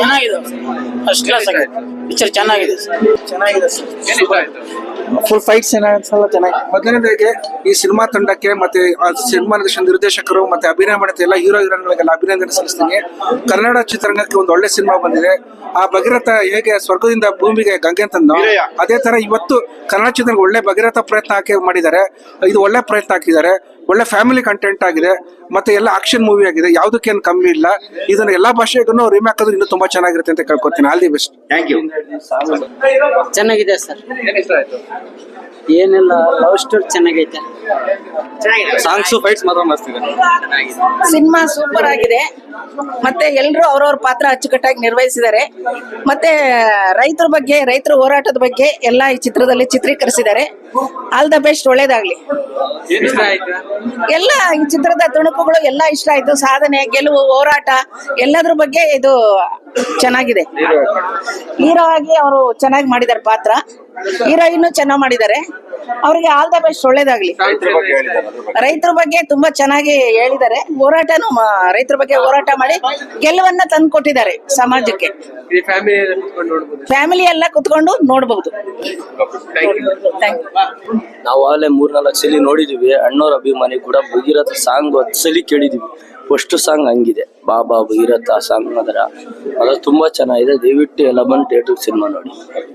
ಚೆನ್ನಾಗಿದೆ. First class ಆಗಿದೆ. Picture ಚೆನ್ನಾಗಿದೆ. ಚೆನ್ನಾಗಿದೆ ಫುಲ್ ಫೈಟ್ಸ್ ಏನಾಗಲ್ಲ ಚೆನ್ನಾಗಿ ಮೊದಲನೇದಾಗಿ ಈ ಸಿನಿಮಾ ತಂಡಕ್ಕೆ ಮತ್ತೆ ಆ ಸಿನಿಮಾ ನಿರ್ದೇಶನ ನಿರ್ದೇಶಕರು ಮತ್ತೆ ಅಭಿನಯ ಮಾಡಿದ ಎಲ್ಲ ಹೀರೋ ಹೀರೋಗಳಿಗೆಲ್ಲ ಅಭಿನಂದನೆ ಸಲ್ಲಿಸ್ತೀನಿ. ಕನ್ನಡ ಚಿತ್ರರಂಗಕ್ಕೆ ಒಂದು ಒಳ್ಳೆ ಸಿನಿಮಾ ಬಂದಿದೆ. ಆ ಭಗೀರಥ ಹೇಗೆ ಸ್ವರ್ಗದಿಂದ ಭೂಮಿಗೆ ಗಂಗೆ ತಂದು ಅದೇ ತರ ಇವತ್ತು ಕನ್ನಡ ಚಿತ್ರ ಒಳ್ಳೆ ಭಗೀರಥ ಪ್ರಯತ್ನ ಹಾಕಿ ಮಾಡಿದ್ದಾರೆ. ಇದು ಒಳ್ಳೆ ಪ್ರಯತ್ನ ಹಾಕಿದ್ದಾರೆ. ಒಳ್ಳೆ ಫ್ಯಾಮಿಲಿ ಕಂಟೆಂಟ್ ಆಗಿದೆ ಮತ್ತೆ ಎಲ್ಲ ಆಕ್ಷನ್ ಮೂವಿ ಆಗಿದೆ ಯಾವುದಕ್ಕೇನು ಕಮ್ಮಿ ಇಲ್ಲ. ಇದನ್ನ ಎಲ್ಲಾ ಭಾಷೆಗೂ ರಿಮ್ಯಾಕ್ ಆದ್ರೂ ಇನ್ನೂ ತುಂಬಾ ಚೆನ್ನಾಗಿರುತ್ತೆ ಅಂತ ಕೇಳ್ಕೊತೀನಿ. All the best thank you ಚೆನ್ನಾಗಿದೆ ಸರ್. ಏನೆಲ್ಲ ಇಷ್ಟ ಆಯ್ತು ಏನಿಲ್ಲ ಲವ್ ಸ್ಟೋರಿ ಚೆನ್ನಾಗೈತೆ. ಸಾಂಗ್ಸ್ ಸಾಂಗ್ಸು ಫೈಟ್ಸ್ ಮಾತ್ರ ಮಸ್ತ್ ಇದೆ ಸಿನಿಮಾ ಸೂಪರ್ ಆಗಿದೆ. ಮತ್ತೆ ಎಲ್ಲರೂ ಅವ್ರವ್ರ ಪಾತ್ರ ಅಚ್ಚುಕಟ್ಟಾಗಿ ನಿರ್ವಹಿಸಿದ್ದಾರೆ. ಮತ್ತೆ ರೈತರ ಬಗ್ಗೆ ರೈತರ ಹೋರಾಟದ ಬಗ್ಗೆ ಎಲ್ಲ ಈ ಚಿತ್ರದಲ್ಲಿ ಚಿತ್ರೀಕರಿಸಿದ್ದಾರೆ. ಆಲ್ ದ ಬೆಸ್ಟ್ ಒಳ್ಳೇದಾಗ್ಲಿ. ಎಲ್ಲ ಈ ಚಿತ್ರದ ತುಣುಕುಗಳು ಎಲ್ಲ ಇಷ್ಟ ಆಯ್ತು. ಸಾಧನೆ ಗೆಲುವು ಹೋರಾಟ ಎಲ್ಲದ್ರ ಬಗ್ಗೆ ಇದು ಚೆನ್ನಾಗಿದೆ. ಹೀರೋ ಆಗಿ ಅವರು ಚೆನ್ನಾಗಿ ಮಾಡಿದ್ದಾರೆ ಪಾತ್ರ. ಹೀರೋಯಿನ್ ಚೆನ್ನಾಗಿ ಮಾಡಿದ್ದಾರೆ. ಅವ್ರಿಗೆ ಆಲ್ ದ ಬೆಸ್ಟ್ ಒಳ್ಳೇದಾಗ್ಲಿ. ರೈತರ ಬಗ್ಗೆ ತುಂಬಾ ಚೆನ್ನಾಗಿ ಹೇಳಿದ್ದಾರೆ. ಹೋರಾಟನು ರೈತರ ಬಗ್ಗೆ ಹೋರಾಟ ಮಾಡಿ ಗೆಲುವನ್ನ ತಂದು ಕೊಟ್ಟಿದ್ದಾರೆ ಸಮಾಜಕ್ಕೆ ಫ್ಯಾಮಿಲಿ ಕುತ್ಕೊಂಡು ನೋಡ್ಬೋದು. ಫ್ಯಾಮಿಲಿ ಎಲ್ಲ ಕುತ್ಕೊಂಡು ನೋಡಬಹುದು ಥ್ಯಾಂಕ್ ಯು ಥ್ಯಾಂಕ್ ಯು ನಾವು ಆಗಲೇ ಮೂರ್ನಾಲ್ಕು ಸಲ ನೋಡಿದೀವಿ. ಅಣ್ಣವ್ರ ಅಭಿಮಾನಿ ಕೂಡ ಭಗೀರಥ ಸಾಂಗ್ ಹತ್ತು ಸಲ ಕೇಳಿದೀವಿ. ಫಸ್ಟ್ ಸಾಂಗ್ ಹಂಗಿದೆ. ಬಾಬಾ ಆ ಸಾಂಗ್ ಅದರ. ಅದು ತುಂಬಾ ಚೆನ್ನಾಗಿದೆ. ದಯವಿಟ್ಟು ಎಲ್ಲ ಬಂದು ಥಿಯೇಟರ್ ಸಿನಿಮಾ ನೋಡಿ.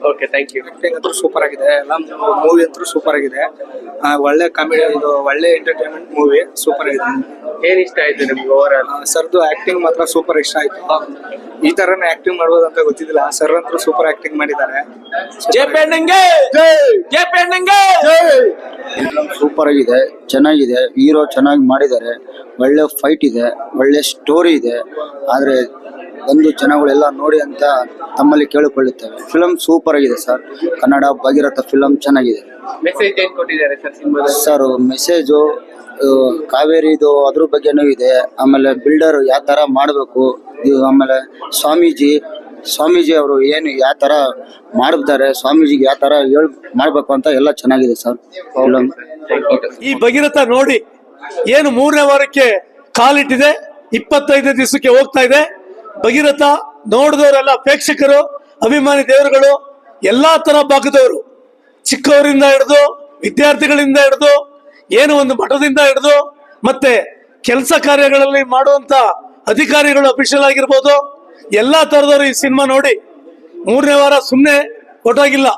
ಓಕೆ ಥ್ಯಾಂಕ್ ಯು ಆಕ್ಟಿಂಗ್ ಅಂತೂ ಸೂಪರ್ ಆಗಿದೆ. ಎಲ್ಲ ಮೂವಿ ಅಂತೂ ಸೂಪರ್ ಆಗಿದೆ. ಆ, ಒಳ್ಳೆ ಕಾಮಿಡಿ ಇದು ಒಳ್ಳೆ ಎಂಟರ್ಟೈನ್ಮೆಂಟ್ ಮೂವಿ ಸೂಪರ್ ಆಗಿದೆ. ಏನ್ ಇಷ್ಟ ಆಯ್ತು ನಿಮ್ಗೆ ಓವರ್ ಆಲ್ ಆ, ಸರ್ದು ಆಕ್ಟಿಂಗ್ ಮಾತ್ರ ಸೂಪರ್ ಇಷ್ಟ ಆಯ್ತು. ಈ ತರನೇ ಆಕ್ಟಿಂಗ್ ಮಾಡ್ಬೋದು ಅಂತ ಗೊತ್ತಿದ್ದಿಲ್ಲ. ಸರ್ ಅಂತೂ ಸೂಪರ್ ಆಕ್ಟಿಂಗ್ ಮಾಡಿದ್ದಾರೆ. ಸೂಪರ್ ಆಗಿದೆ. ಚೆನ್ನಾಗಿದೆ. ಹೀರೋ ಚೆನ್ನಾಗಿ ಮಾಡಿದ್ದಾರೆ. ಒಳ್ಳೆ ಫೈಟ್ ಇದೆ. ಒಳ್ಳೆ ಸ್ಟೋರಿ ಇದೆ. ಆದರೆ ಬಂದು ಜನಗಳೆಲ್ಲ ನೋಡಿ ಅಂತ ತಮ್ಮಲ್ಲಿ ಕೇಳಿಕೊಳ್ಳುತ್ತೇವೆ. ಫಿಲಮ್ ಸೂಪರ್ ಆಗಿದೆ ಸರ್ ಕನ್ನಡ ಭಗೀರಥ ಫಿಲಮ್ ಚೆನ್ನಾಗಿದೆ. ಮೆಸೇಜ್ ಏನ್ ಕೊಟ್ಟಿದ್ದಾರೆ ಸರ್ ಸಿನಿಮಾದಲ್ಲಿ? ಸರ್ ಮೆಸೇಜು ಕಾವೇರಿದು ಅದ್ರ ಬಗ್ಗೆನೂ ಇದೆ. ಆಮೇಲೆ ಬಿಲ್ಡರ್ ಯಾವ ಥರ ಮಾಡಬೇಕು? ಆಮೇಲೆ ಸ್ವಾಮೀಜಿ ಸ್ವಾಮೀಜಿ ಅವರು ಏನು ಯಾವ ಥರ ಮಾಡ್ತಾರೆ? ಸ್ವಾಮೀಜಿಗೆ ಯಾವ ಥರ ಹೇಳ್ ಮಾಡಬೇಕು ಅಂತ ಎಲ್ಲ ಚೆನ್ನಾಗಿದೆ ಸರ್ ಫಿಲಮ್ ಈ ಭಗೀರಥ ನೋಡಿ ಏನು ಮೂರನೇ ವಾರಕ್ಕೆ ಕಾಲಿಟ್ಟಿದೆ, ಇಪ್ಪತ್ತೈದು ದಿವಸಕ್ಕೆ ಹೋಗ್ತಾ ಇದೆ. ಭಗೀರಥ ನೋಡಿದವರೆಲ್ಲ ಪ್ರೇಕ್ಷಕರು, ಅಭಿಮಾನಿ ದೇವರುಗಳು, ಎಲ್ಲಾ ತರ ಭಾಗದವರು, ಚಿಕ್ಕವರಿಂದ ಹಿಡಿದು, ವಿದ್ಯಾರ್ಥಿಗಳಿಂದ ಹಿಡಿದು, ಏನು ಒಂದು ಮಠದಿಂದ ಹಿಡಿದು, ಮತ್ತೆ ಕೆಲಸ ಕಾರ್ಯಗಳಲ್ಲಿ ಮಾಡುವಂತ ಅಧಿಕಾರಿಗಳು ಅಫಿಷಿಯಲ್ ಆಗಿರ್ಬೋದು. ಎಲ್ಲಾ ತರದವರು ಈ ಸಿನಿಮಾ ನೋಡಿ. ಮೂರನೇ ವಾರ ಸುಮ್ಮನೆ ಕೊಟ್ಟಾಗಿಲ್ಲ.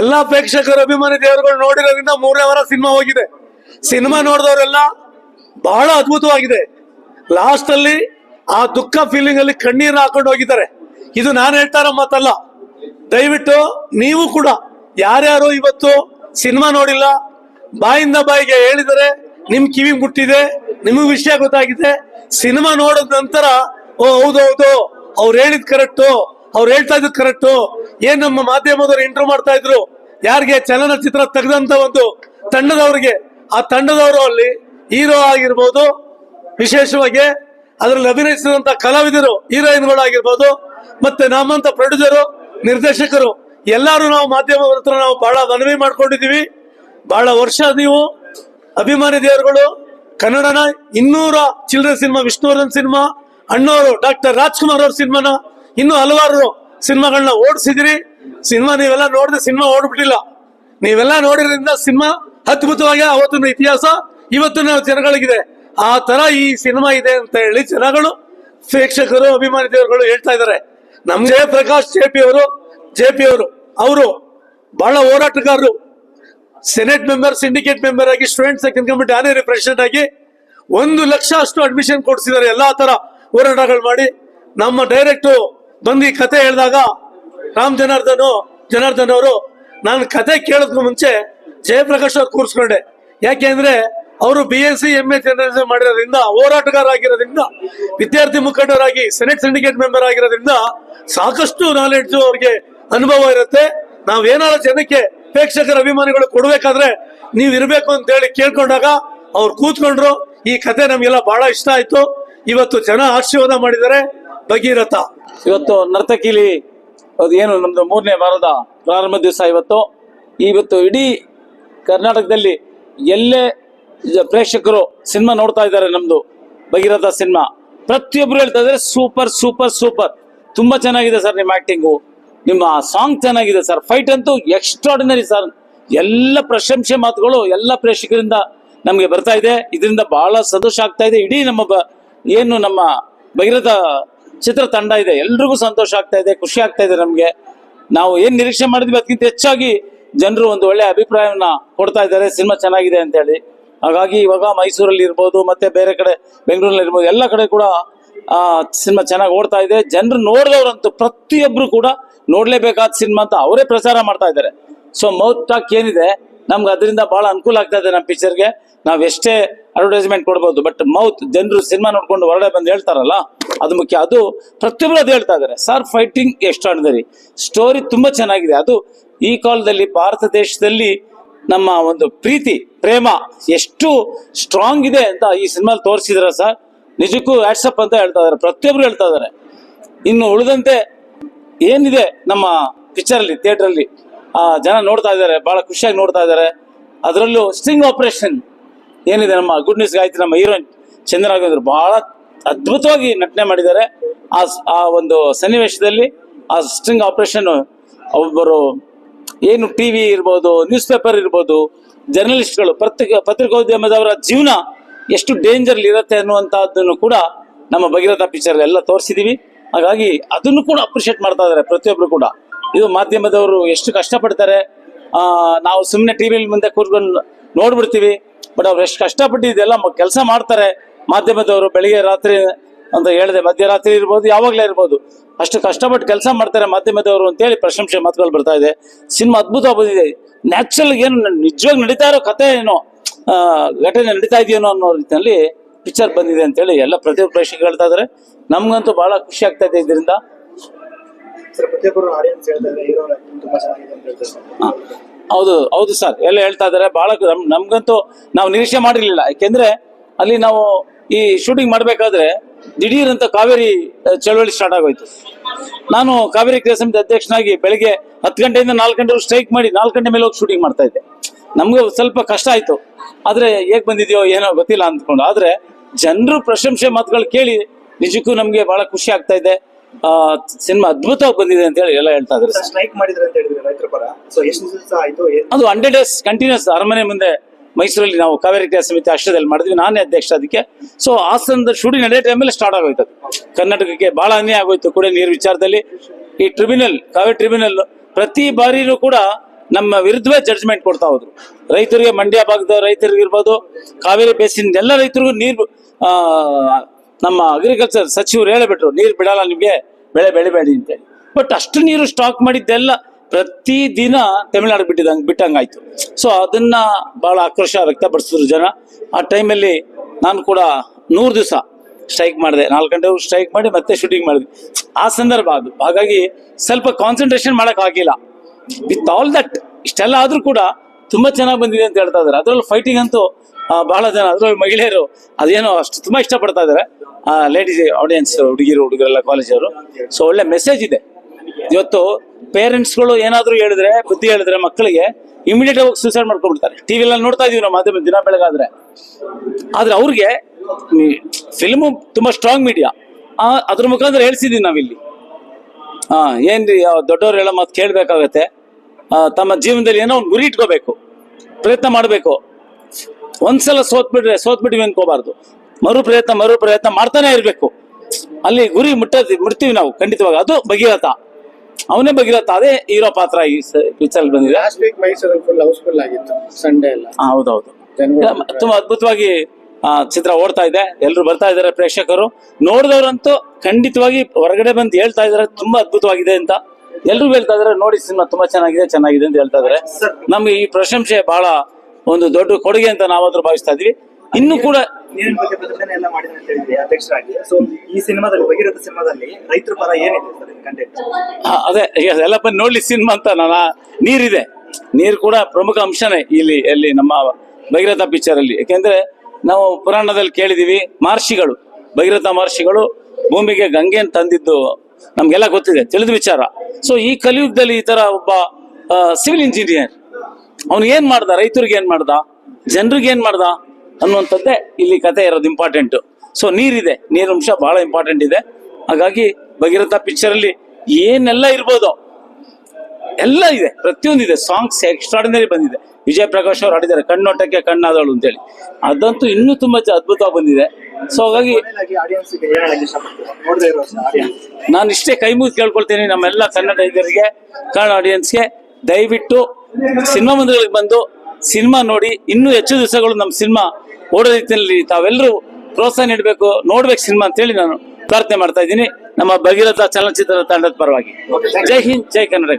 ಎಲ್ಲಾ ಪ್ರೇಕ್ಷಕರು, ಅಭಿಮಾನಿ ದೇವರುಗಳು ನೋಡಿರೋದ್ರಿಂದ ಮೂರನೇ ವಾರ ಸಿನಿಮಾ ಹೋಗಿದೆ. ಸಿನಿಮಾ ನೋಡಿದವರೆಲ್ಲ ಬಹಳ ಅದ್ಭುತವಾಗಿದೆ. ಲಾಸ್ಟ್ ಅಲ್ಲಿ ಆ ದುಃಖ ಫೀಲಿಂಗ್ ಅಲ್ಲಿ ಕಣ್ಣೀರು ಹಾಕೊಂಡು ಹೋಗಿದ್ದಾರೆ. ಇದು ನಾನು ಹೇಳ್ತಾರ ಮಾತಲ್ಲ. ದಯವಿಟ್ಟು ನೀವು ಕೂಡ, ಯಾರ್ಯಾರು ಇವತ್ತು ಸಿನಿಮಾ ನೋಡಿಲ್ಲ, ಬಾಯಿಂದ ಬಾಯಿಗೆ ಹೇಳಿದರೆ ನಿಮ್ ಕಿವಿ ಮುಟ್ಟಿದೆ, ನಿಮಗ್ ವಿಷಯ ಗೊತ್ತಾಗಿದೆ. ಸಿನಿಮಾ ನೋಡಿದ ನಂತರ, ಓ ಹೌದೌದು ಹೌದು, ಅವ್ರು ಹೇಳಿದ್ ಕರೆಕ್ಟು, ಅವ್ರು ಹೇಳ್ತಾ ಇದ್ದು ಕರೆಕ್ಟು. ಏನ್ ನಮ್ಮ ಮಾಧ್ಯಮದವ್ರು ಇಂಟರ್ವ್ಯೂ ಮಾಡ್ತಾ ಇದ್ರು? ಯಾರಿಗೆ ಚಲನಚಿತ್ರ ತೆಗೆದಂತ ಒಂದು ತಂಡದವ್ರಿಗೆ, ಆ ತಂಡದವರು ಅಲ್ಲಿ ಹೀರೋ ಆಗಿರ್ಬೋದು, ವಿಶೇಷವಾಗಿ ಅದರಲ್ಲಿ ಅಭಿನಯಿಸಿದಂತ ಕಲಾವಿದರು ಹೀರೋಯಿನ್ಗಳು ಆಗಿರ್ಬೋದು ಮತ್ತೆ ನಮ್ಮಂತ ಪ್ರೊಡ್ಯೂಸರು, ನಿರ್ದೇಶಕರು, ಎಲ್ಲರೂ ನಾವು ಮಾಧ್ಯಮ ಹತ್ರ ನಾವು ಬಹಳ ಮನವಿ ಮಾಡ್ಕೊಂಡಿದೀವಿ ಬಹಳ ವರ್ಷ ನೀವು ಅಭಿಮಾನಿ ದೇವರುಗಳು, ಕನ್ನಡನ ಇನ್ನೂರ ಚಿಲ್ಡ್ರನ್ ಸಿನಿಮಾ, ವಿಷ್ಣುವರ್ಧನ್ ಸಿನಿಮಾ ಅಣ್ಣವರು ಡಾಕ್ಟರ್ ರಾಜ್ಕುಮಾರ್ ಅವ್ರ ಸಿನಿಮಾನ ಇನ್ನೂ ಹಲವಾರು ಸಿನಿಮಾಗಳನ್ನ ಓಡಿಸಿದಿರಿ. ಸಿನಿಮಾ ನೀವೆಲ್ಲ ನೋಡಿದ್ರೆ ಸಿನಿಮಾ ಓಡ್ಬಿಟ್ಟಿಲ್ಲ. ನೀವೆಲ್ಲ ನೋಡಿರೋದ್ರಿಂದ ಸಿನಿಮಾ ಅದ್ಭುತವಾಗಿ ಅವತ್ತಿನ ಇತಿಹಾಸ ಇವತ್ತಿನ ಜನಗಳಿಗಿದೆ ಆ ತರ ಈ ಸಿನಿಮಾ ಇದೆ ಅಂತ ಹೇಳಿ ಜನಗಳು, ಪ್ರೇಕ್ಷಕರು, ಅಭಿಮಾನಿ ದೇವರುಗಳು ಹೇಳ್ತಾ ಇದ್ದಾರೆ. ನಮ್ ಜಯಪ್ರಕಾಶ್ ಜೆ ಪಿ ಅವರು, ಜೆ ಪಿ ಅವರು ಅವರು ಬಹಳ ಹೋರಾಟಗಾರರು. ಸೆನೆಟ್ ಮೆಂಬರ್ ಸಿಂಡಿಕೇಟ್ ಮೆಂಬರ್ ಆಗಿ student second committee honorary president ಆಗಿ ಒಂದು ಲಕ್ಷ ಅಷ್ಟು ಅಡ್ಮಿಷನ್ ಕೊಡಿಸಿದ್ದಾರೆ. ಎಲ್ಲಾ ತರ ಹೋರಾಟಗಳು ಮಾಡಿ. ನಮ್ಮ ಡೈರೆಕ್ಟ್ ಬಂದು ಈ ಕತೆ ಹೇಳಿದಾಗ, ರಾಮ್ ಜನಾರ್ದನ್ ಜನಾರ್ದನ್ ಅವರು, ನಾನು ಕತೆ ಕೇಳೋದಕ್ಕೂ ಮುಂಚೆ ಜಯಪ್ರಕಾಶ್ ಅವ್ರು ಕೂರಿಸ್ಕೊಂಡೆ. ಯಾಕೆಂದ್ರೆ ಅವರು B S C M A generation ಮಾಡಿರೋದ್ರಿಂದ ಹೋರಾಟಗಾರ ಆಗಿರೋದ್ರಿಂದ ವಿದ್ಯಾರ್ಥಿ ಮುಖಂಡರಾಗಿ ಸೆನೆಟ್ ಸಿಂಡಿಕೇಟ್ ಮೆಂಬರ್ ಆಗಿರೋದ್ರಿಂದ ಸಾಕಷ್ಟು ನಾಲೆಡ್ಜು ಅವ್ರಿಗೆ ಅನುಭವ ಇರುತ್ತೆ. ನಾವೇನಾದ್ರು ಜನಕ್ಕೆ ಪ್ರೇಕ್ಷಕರ ಅಭಿಮಾನಿಗಳು ಕೊಡ್ಬೇಕಾದ್ರೆ ನೀವು ಇರಬೇಕು ಅಂತ ಹೇಳಿ ಕೇಳ್ಕೊಂಡಾಗ ಅವ್ರು ಕೂತ್ಕೊಂಡ್ರು. ಈ ಕತೆ ನಮಗೆಲ್ಲ ಬಹಳ ಇಷ್ಟ ಆಯ್ತು. ಇವತ್ತು ಜನ ಆಶೀರ್ವಾದ ಮಾಡಿದರೆ ಭಗೀರಥ. ಇವತ್ತು ನರ್ತಕಿಲಿ, ಅದು ಏನು, ನಮ್ದು ಮೂರನೇ ವಾರದ ಪ್ರಾರಂಭ ದಿವಸ ಇವತ್ತು. ಇವತ್ತು ಇಡೀ ಕರ್ನಾಟಕದಲ್ಲಿ ಎಲ್ಲೇ ಪ್ರೇಕ್ಷಕರು ಸಿನಿಮಾ ನೋಡ್ತಾ ಇದ್ದಾರೆ ನಮ್ದು ಭಗೀರಥ ಸಿನಿಮಾ. ಪ್ರತಿಯೊಬ್ರು ಹೇಳ್ತಾ ಇದ್ರೆ ಸೂಪರ್ ಸೂಪರ್ ಸೂಪರ್. ತುಂಬಾ ಚೆನ್ನಾಗಿದೆ ಸರ್ ನಿಮ್ಮ ಆಕ್ಟಿಂಗು ನಿಮ್ಮ ಸಾಂಗ್ ಚೆನ್ನಾಗಿದೆ ಸರ್. ಫೈಟ್ ಅಂತೂ ಎಕ್ಸ್ಟ್ರಾರ್ಡಿನರಿ ಸರ್. ಎಲ್ಲ ಪ್ರಶಂಸೆ ಮಾತುಗಳು ಎಲ್ಲ ಪ್ರೇಕ್ಷಕರಿಂದ ನಮಗೆ ಬರ್ತಾ ಇದೆ. ಇದರಿಂದ ಬಹಳ ಸಂತೋಷ ಆಗ್ತಾ ಇದೆ. ಇಡೀ ನಮ್ಮ ಏನು ನಮ್ಮ ಭಗೀರಥ ಚಿತ್ರ ತಂಡ ಇದೆ. ಎಲ್ರಿಗೂ ಸಂತೋಷ ಆಗ್ತಾ ಇದೆ, ಖುಷಿ ಆಗ್ತಾ ಇದೆ ನಮಗೆ. ನಾವು ಏನ್ ನಿರೀಕ್ಷೆ ಮಾಡಿದ್ವಿ, ಅದಕ್ಕಿಂತ ಹೆಚ್ಚಾಗಿ ಜನರು ಒಂದು ಒಳ್ಳೆ ಅಭಿಪ್ರಾಯವನ್ನ ಕೊಡ್ತಾ ಇದ್ದಾರೆ. ಸಿನಿಮಾ ಚೆನ್ನಾಗಿದೆ ಅಂತ ಹೇಳಿ. ಹಾಗಾಗಿ ಇವಾಗ ಮೈಸೂರಲ್ಲಿ ಇರ್ಬೋದು, ಮತ್ತೆ ಬೇರೆ ಕಡೆ ಬೆಂಗಳೂರಲ್ಲಿ ಇರ್ಬೋದು, ಎಲ್ಲ ಕಡೆ ಕೂಡ ಸಿನಿಮಾ ಚೆನ್ನಾಗಿ ಓಡ್ತಾ ಇದೆ. ಜನರು ನೋಡಿದವರಂತೂ ಪ್ರತಿಯೊಬ್ರು ಕೂಡ ನೋಡ್ಲೇಬೇಕಾದ ಸಿನಿಮಾ ಅಂತ ಅವರೇ ಪ್ರಚಾರ ಮಾಡ್ತಾ ಇದ್ದಾರೆ. ಸೊ ಮೌತ್ ಟಾಕ್ ಏನಿದೆ, ನಮ್ಗೆ ಅದರಿಂದ ಬಹಳ ಅನುಕೂಲ ಆಗ್ತಾ ಇದೆ ನಮ್ಮ ಪಿಕ್ಚರ್ಗೆ ನಾವ್ ಎಷ್ಟೇ ಅಡ್ವರ್ಟೈಸ್ಮೆಂಟ್ ಕೊಡ್ಬೋದು ಬಟ್ ಮೌತ್ ಜನರು ಸಿನಿಮಾ ನೋಡ್ಕೊಂಡು ಹೊರಗಡೆ ಬಂದು ಹೇಳ್ತಾರಲ್ಲ, ಅದು ಮುಖ್ಯ. ಅದು ಪ್ರತಿಯೊಬ್ಬರು ಅದು ಹೇಳ್ತಾ ಇದ್ದಾರೆ. ಸರ್ ಫೈಟಿಂಗ್ ಎಷ್ಟಾಡಿದರಿ ಸ್ಟೋರಿ ತುಂಬಾ ಚೆನ್ನಾಗಿದೆ. ಅದು ಈ ಕಾಲದಲ್ಲಿ, ಭಾರತ ದೇಶದಲ್ಲಿ ನಮ್ಮ ಒಂದು ಪ್ರೀತಿ ಪ್ರೇಮ ಎಷ್ಟು ಸ್ಟ್ರಾಂಗ್ ಇದೆ ಅಂತ ಈ ಸಿನಿಮಾ ತೋರಿಸಿದ್ರ ಸರ್? ನಿಜಕ್ಕೂ ವ್ಯಾಟ್ಸಪ್ ಅಂತ ಹೇಳ್ತಾ ಇದಾರೆ, ಪ್ರತಿಯೊಬ್ರು ಹೇಳ್ತಾ ಇದಾರೆ. ಇನ್ನು ಉಳಿದಂತೆ ಏನಿದೆ ನಮ್ಮ ಪಿಕ್ಚರ್ ಅಲ್ಲಿ ಥಿಯೇಟರ್ ಅಲ್ಲಿ? ಜನ ನೋಡ್ತಾ ಇದ್ದಾರೆ ಬಹಳ ಖುಷಿಯಾಗಿ ನೋಡ್ತಾ ಇದ್ದಾರೆ ಅದರಲ್ಲೂ ಸ್ಟಿಂಗ್ ಆಪರೇಷನ್ ಏನಿದೆ ನಮ್ಮ ಗುಡ್ ನ್ಯೂಸ್ ಗಾಯತ್ರಿ, ನಮ್ಮ ಹೀರೋಯಿನ್ ಚಂದ್ರರಾಘವೇಂದ್ರ ಬಹಳ ಅದ್ಭುತವಾಗಿ ನಟನೆ ಮಾಡಿದ್ದಾರೆ. ಆ ಒಂದು ಸನ್ನಿವೇಶದಲ್ಲಿ ಆ ಸ್ಟ್ರಿಂಗ್ ಆಪರೇಷನ್ ಒಬ್ಬರು ಏನು ಟಿ ವಿ ಇರ್ಬೋದು, ನ್ಯೂಸ್ ಪೇಪರ್ ಇರ್ಬೋದು, ಜರ್ನಲಿಸ್ಟ್ಗಳು, ಪತ್ರಿಕ, ಪತ್ರಿಕೋದ್ಯಮದವರ ಜೀವನ ಎಷ್ಟು ಡೇಂಜರ್ಲಿ ಇರುತ್ತೆ ಅನ್ನುವಂಥದ್ದನ್ನು ಕೂಡ ನಮ್ಮ ಭಗೀರಥ ಪಿಕ್ಚರ್ ಎಲ್ಲ ತೋರಿಸಿದೀವಿ. ಹಾಗಾಗಿ ಅದನ್ನು ಕೂಡ ಅಪ್ರಿಷಿಯೇಟ್ ಮಾಡ್ತಾ ಇದ್ದಾರೆ ಪ್ರತಿಯೊಬ್ಬರು ಕೂಡ. ಇದು ಮಾಧ್ಯಮದವರು ಎಷ್ಟು ಕಷ್ಟಪಡ್ತಾರೆ. ನಾವು ಸುಮ್ಮನೆ ಟಿವಿಲಿ ಮುಂದೆ ಕೂತ್ಕೊಂಡು ನೋಡ್ಬಿಡ್ತೀವಿ, ಬಟ್ ಅವ್ರು ಎಷ್ಟು ಕಷ್ಟಪಟ್ಟು ಇದೆಲ್ಲ ಕೆಲಸ ಮಾಡ್ತಾರೆ. ಮಾಧ್ಯಮದವರು ಬೆಳಿಗ್ಗೆ ರಾತ್ರಿ ಅಂತ ಹೇಳಿದೆ. ಮಧ್ಯರಾತ್ರಿ ಇರ್ಬೋದು ಯಾವಾಗಲೇ ಇರ್ಬೋದು. ಅಷ್ಟು ಕಷ್ಟಪಟ್ಟು ಕೆಲಸ ಮಾಡ್ತಾರೆ ಮಾಧ್ಯಮದವರು ಅಂತೇಳಿ ಪ್ರಶಂಸೆ ಮಾತುಗಳು ಬರ್ತಾ ಇದೆ. ಸಿನಿಮಾ ಅದ್ಭುತ ಬಂದಿದೆ. ನ್ಯಾಚುರಲ್ ಏನು ನಿಜವಾಗಿ ನಡೀತಾ ಇರೋ ಕಥೆ ಏನೋ ಘಟನೆ ನಡೀತಾ ಇದೆಯೇನೋ ಅನ್ನೋ ರೀತಿಯಲ್ಲಿ ಪಿಕ್ಚರ್ ಬಂದಿದೆ ಅಂತೇಳಿ ಎಲ್ಲ ಪ್ರತಿಯೊಬ್ಬ ಪ್ರೇಕ್ಷಕರು ಹೇಳ್ತಾ ಇದಾರೆ. ನಮ್ಗಂತೂ ಬಹಳ ಖುಷಿ ಆಗ್ತಾ ಇದೆ ಇದರಿಂದ. ಹೌದು ಹೌದು ಸರ್. ಎಲ್ಲ ಹೇಳ್ತಾ ಇದಾರೆ. ಬಹಳ ನಮ್- ನಮ್ಗಂತೂ ನಾವು ನಿರೀಕ್ಷೆ ಮಾಡಿರ್ಲಿಲ್ಲ. ಯಾಕೆಂದ್ರೆ ಅಲ್ಲಿ ನಾವು ಈ ಶೂಟಿಂಗ್ ಮಾಡ್ಬೇಕಾದ್ರೆ ದಿಢೀರ್ ಅಂತ ಕಾವೇರಿ ಚಳವಳಿ ಸ್ಟಾರ್ಟ್ ಆಗೋಯ್ತು. ನಾನು ಕಾವೇರಿ ಕ್ರಿಯಾ ಸಮಿತಿ ಅಧ್ಯಕ್ಷನಾಗಿ ಬೆಳಿಗ್ಗೆ ಹತ್ತು ಗಂಟೆಯಿಂದ ನಾಲ್ಕು ಗಂಟೆವರೆಗೂ ಸ್ಟ್ರೈಕ್ ಮಾಡಿ ನಾಲ್ಕು ಗಂಟೆ ಮೇಲೆ ಹೋಗಿ ಶೂಟಿಂಗ್ ಮಾಡ್ತಾ ಇದ್ದೆ. ನಮ್ಗೆ ಸ್ವಲ್ಪ ಕಷ್ಟ ಆಯ್ತು. ಆದ್ರೆ ಹೇಗ್ ಬಂದಿದ್ಯೋ ಏನೋ ಗೊತ್ತಿಲ್ಲ ಅಂದ್ಕೊಂಡು. ಆದ್ರೆ ಜನರು ಪ್ರಶಂಸೆ ಮಾತುಗಳು ಕೇಳಿ ನಿಜಕ್ಕೂ ನಮ್ಗೆ ಬಹಳ ಖುಷಿ ಆಗ್ತಾ ಇದೆ. ಆ ಸಿನಿಮಾ ಅದ್ಭುತವಾಗಿ ಬಂದಿದೆ ಅಂತ ಹೇಳಿ ಎಲ್ಲ ಹೇಳ್ತಾ ಇದ್ದಾರೆ. ಸ್ಟ್ರೈಕ್ ಮಾಡಿದ್ರೆ ಅಂತ ಹೇಳಿದ್ರೆ ರೈತರ ಪರ. ಸೊ ಎಷ್ಟು ದಿವಸ ಆಯ್ತು? ಅದು ಹಂಡ್ರೆಡ್ ಡೇಸ್ ಕಂಟಿನ್ಯೂಸ್ ಅರಮನೆ ಮುಂದೆ ಮೈಸೂರಲ್ಲಿ ನಾವು ಕಾವೇರಿ ಕ್ರಿಯಾ ಸಮಿತಿ ಆಶ್ರಯದಲ್ಲಿ ಮಾಡಿದ್ವಿ. ನಾನೇ ಅಧ್ಯಕ್ಷ ಅದಕ್ಕೆ. ಸೊ ಹಾಸನದ ಶೂಟಿಂಗ್ ನಡೆಯೋ ಟೈಮಲ್ಲಿ ಸ್ಟಾರ್ಟ್ ಆಗೋಯ್ತು. ಕರ್ನಾಟಕಕ್ಕೆ ಬಹಳ ಅನ್ಯಾಯ ಆಗೋಯ್ತು ಕೂಡ ನೀರು ವಿಚಾರದಲ್ಲಿ. ಈ ಟ್ರಿಬ್ಯುನಲ್ ಕಾವೇರಿ ಟ್ರಿಬ್ಯುನಲ್ ಪ್ರತಿ ಬಾರಿನೂ ಕೂಡ ನಮ್ಮ ವಿರುದ್ಧವೇ ಜಡ್ಜ್ಮೆಂಟ್ ಕೊಡ್ತಾ ಹೋದ್ರು. ರೈತರಿಗೆ ಮಂಡ್ಯ ಭಾಗದ ರೈತರಿಗೆ ಇರ್ಬೋದು ಕಾವೇರಿ ಬೇಸಿನ್ ಎಲ್ಲ ರೈತರಿಗೂ ನೀರು ನಮ್ಮ ಅಗ್ರಿಕಲ್ಚರ್ ಸಚಿವರು ಹೇಳಿಬಿಟ್ರು ನೀರು ಬಿಡಲ್ಲ ನಿಮಗೆ, ಬೆಳೆ ಬೆಳಿಬೇಡಿ ಅಂತೇಳಿ. ಬಟ್ ಅಷ್ಟು ನೀರು ಸ್ಟಾಕ್ ಮಾಡಿದ್ದೆಲ್ಲ ಪ್ರತಿ ದಿನ ತಮಿಳ್ನಾಡು ಬಿಟ್ಟಿದಂಗೆ ಬಿಟ್ಟಂಗಾಯ್ತು. ಸೊ ಅದನ್ನ ಬಹಳ ಆಕ್ರೋಶ ವ್ಯಕ್ತಪಡಿಸಿದ್ರು ಜನ. ಆ ಟೈಮಲ್ಲಿ ನಾನು ಕೂಡ ನೂರು ದಿವಸ ಸ್ಟ್ರೈಕ್ ಮಾಡಿದೆ. ನಾಲ್ಕು ಗಂಟೆ ಸ್ಟ್ರೈಕ್ ಮಾಡಿ ಮತ್ತೆ ಶೂಟಿಂಗ್ ಮಾಡಿದ್ವಿ. ಆ ಸಂದರ್ಭ ಅದು. ಹಾಗಾಗಿ ಸ್ವಲ್ಪ ಕಾನ್ಸಂಟ್ರೇಷನ್ ಮಾಡಕ್ ಆಗಿಲ್ಲ. ವಿತ್ ಆಲ್ ದಟ್ ಇಷ್ಟೆಲ್ಲ ಆದ್ರೂ ಕೂಡ ತುಂಬಾ ಚೆನ್ನಾಗಿ ಬಂದಿದೆ ಅಂತ ಹೇಳ್ತಾ ಇದಾರೆ ಅದ್ರಲ್ಲಿ ಫೈಟಿಂಗ್ ಅಂತೂ ಬಹಳ ಜನ ಅದ್ರಲ್ಲಿ ಮಹಿಳೆಯರು ಅದೇನೋ ಅಷ್ಟು ತುಂಬಾ ಇಷ್ಟಪಡ್ತಾ ಇದಾರೆ ಲೇಡೀಸ್ ಆಡಿಯನ್ಸ್ ಹುಡುಗಿರು, ಹುಡುಗರೆಲ್ಲ ಕಾಲೇಜವರು ಸೊ ಒಳ್ಳೆ ಮೆಸೇಜ್ ಇದೆ. ಇವತ್ತು ಪೇರೆಂಟ್ಸ್ಗಳು ಏನಾದರೂ ಹೇಳಿದ್ರೆ ಬುದ್ಧಿ ಹೇಳಿದ್ರೆ ಮಕ್ಕಳಿಗೆ ಇಮಿಡಿಯೇಟ್ ಆಗಿ ಸೂಸೈಡ್ ಮಾಡ್ಕೊಂಡ್ಬಿಡ್ತಾರೆ. ಟಿವಿ ಎಲ್ಲ ನೋಡ್ತಾ ಇದೀವಿ ನಾವು ಮಾಧ್ಯಮ ದಿನ ಬೆಳಗಾದ್ರೆ. ಆದ್ರೆ ಅವ್ರಿಗೆ ಫಿಲ್ಮು ತುಂಬಾ ಸ್ಟ್ರಾಂಗ್ ಮೀಡಿಯಾ ಅದ್ರ ಮುಖಾಂತರ ಹೇಳ್ಸಿದೀವಿ ನಾವಿಲ್ಲಿ. ಹಾ ಏನ್ರಿ ದೊಡ್ಡವ್ರು ಹೇಳೋ ಮಾತು ಕೇಳ್ಬೇಕಾಗತ್ತೆ. ಆ, ತಮ್ಮ ಜೀವನದಲ್ಲಿ ಏನೋ ಒಂದು ಗುರಿ ಇಟ್ಕೋಬೇಕು. ಪ್ರಯತ್ನ ಮಾಡಬೇಕು. ಒಂದ್ಸಲ ಸೋತ್ ಬಿಟ್ರೆ ಸೋತ್ ಬಿಟ್ಟಿವಿ ಅನ್ಕೋಬಾರ್ದು. ಮರು ಪ್ರಯತ್ನ ಮರು ಪ್ರಯತ್ನ ಮಾಡ್ತಾನೆ ಇರಬೇಕು. ಅಲ್ಲಿ ಗುರಿ ಮುಟ್ಟ ಮುಟ್ತೀವಿ ನಾವು ಖಂಡಿತವಾಗ. ಅದು ಭಗೀರಥ. ಅವನೇ ಭಗೀರಥ ಅದೇ ಹೀರೋ ಪಾತ್ರ ಈ ಪಿಕ್ಚರ್ ಬಂದಿದೆ. ಲಾಸ್ಟ್ ವೀಕ್ ಮೈಸೂರಲ್ಲಿ ಫುಲ್ ಹೌಸ್ಫುಲ್ ಆಗಿತ್ತು ಸಂಡೇ ಎಲ್ಲ. ಹೌದೌದು. ತುಂಬಾ ಅದ್ಭುತವಾಗಿ ಆ, ಚಿತ್ರ ಓಡ್ತಾ ಇದೆ. ಎಲ್ಲರೂ ಬರ್ತಾ ಇದ್ದಾರೆ ಪ್ರೇಕ್ಷಕರು. ನೋಡಿದವರಂತೂ ಖಂಡಿತವಾಗಿ ಹೊರಗಡೆ ಬಂದು ಹೇಳ್ತಾ ಇದಾರೆ ತುಂಬಾ ಅದ್ಭುತವಾಗಿದೆ ಅಂತ. ಎಲ್ರು ಹೇಳ್ತಾ ಇದಾರೆ ನೋಡಿ ಸಿನಿಮಾ ತುಂಬಾ ಚೆನ್ನಾಗಿದೆ ಚೆನ್ನಾಗಿದೆ ಅಂತ ಹೇಳ್ತಾ ಇದಾರೆ ನಮ್ಗೆ ಈ ಪ್ರಶಂಸೆ ಬಹಳ ಒಂದು ದೊಡ್ಡ ಕೊಡುಗೆ ಅಂತ ನಾವಾದ್ರೂ ಭಾವಿಸ್ತಾ ಇದೀವಿ. ಇನ್ನು ಕೂಡ ನೀರಿನ ಬಗ್ಗೆ ಪ್ರತಿಭಟನೆ ಎಲ್ಲ ಮಾಡಿದ್ರೆ ಅಂತ ಹೇಳಿದ್ರಿ ಅಧ್ಯಕ್ಷರಾಗಿ. ಸೊ ಈ ಸಿನಿಮಾದಲ್ಲಿ ಸಿನಿಮಾದಲ್ಲಿ ರೈತರ ಪರ ಏನಿದೆ ಅದೇ, ಈಗ ಎಲ್ಲ ಬಂದು ನೋಡ್ಲಿ ಸಿನಿಮಾ ಅಂತ ನಾನು, ನೀರಿದೆ. ನೀರು ಕೂಡ ಪ್ರಮುಖ ಅಂಶನೇ ಇಲ್ಲಿ ಎಲ್ಲಿ ನಮ್ಮ ಭಗೀರಥ ಪಿಕ್ಚರ್ ಅಲ್ಲಿ. ಯಾಕೆಂದ್ರೆ ನಾವು ಪುರಾಣದಲ್ಲಿ ಕೇಳಿದೀವಿ, ಮಹರ್ಷಿಗಳು, ಭಗೀರಥ ಮಹರ್ಷಿಗಳು ಭೂಮಿಗೆ ಗಂಗೆನ್ ತಂದಿದ್ದು ನಮ್ಗೆಲ್ಲ ಗೊತ್ತಿದೆ, ತಿಳಿದ ವಿಚಾರ. ಸೊ ಈ ಕಲಿಯುಗದಲ್ಲಿ ಈ ತರ ಒಬ್ಬ ಸಿವಿಲ್ ಇಂಜಿನಿಯರ್ ಅವನು ಏನ್ ಮಾಡ್ದ? ರೈತರಿಗೆ ಏನ್ ಮಾಡ್ದ? ಜನರಿಗೆ ಏನ್ ಮಾಡ್ದ? ಅನ್ನುವಂಥದ್ದೇ ಇಲ್ಲಿ ಕತೆ ಇರೋದು ಇಂಪಾರ್ಟೆಂಟ್ ಸೊ ನೀರಿದೆ ನೀರಂಶ ಬಹಳ ಇಂಪಾರ್ಟೆಂಟ್ ಇದೆ. ಹಾಗಾಗಿ ಭಗೀರಥ ಪಿಕ್ಚರ್ ಅಲ್ಲಿ ಏನೆಲ್ಲ ಇರ್ಬೋದು, ಎಲ್ಲ ಇದೆ. ಪ್ರತಿಯೊಂದಿದೆ ಸಾಂಗ್ಸ್ ಎಕ್ಸ್ಟ್ರಾಡಿನರಿ ಬಂದಿದೆ. ವಿಜಯ್ ಪ್ರಕಾಶ್ ಅವರು ಆಡಿದ್ದಾರೆ ಕಣ್ಣೋಟಕ್ಕೆ ಕಣ್ಣಾದಳು ಅಂತೇಳಿ. ಅದಂತೂ ಇನ್ನೂ ತುಂಬಾ ಅದ್ಭುತವಾಗಿ ಬಂದಿದೆ. ಸೊ ಹಾಗಾಗಿ ನಾನು ಇಷ್ಟೇ ಕೈ ಮುಗಿದು ಕೇಳ್ಕೊಳ್ತೀನಿ ನಮ್ಮೆಲ್ಲ ಕನ್ನಡ ಇದರಿಗೆ ಕನ್ನಡ ಆಡಿಯನ್ಸ್ಗೆ ದಯವಿಟ್ಟು ಸಿನಿಮಾ ಮಂದಿರಗಳಿಗೆ ಬಂದು ಸಿನಿಮಾ ನೋಡಿ, ಇನ್ನೂ ಹೆಚ್ಚು ದಿವಸಗಳು ನಮ್ಮ ಸಿನಿಮಾ ಓಡೋ ರೀತಿಯಲ್ಲಿ ತಾವೆಲ್ಲರೂ ಪ್ರೋತ್ಸಾಹ ನೀಡಬೇಕು, ನೋಡ್ಬೇಕು ಸಿನಿಮಾ ಅಂತೇಳಿ ನಾನು ಪ್ರಾರ್ಥನೆ ಮಾಡ್ತಾ ಇದ್ದೀನಿ. ನಮ್ಮ ಭಗೀರಥ ಚಲನಚಿತ್ರ ತಂಡದ ಪರವಾಗಿ. ಜೈ ಹಿಂದ್ ಜೈ ಕನ್ನಡ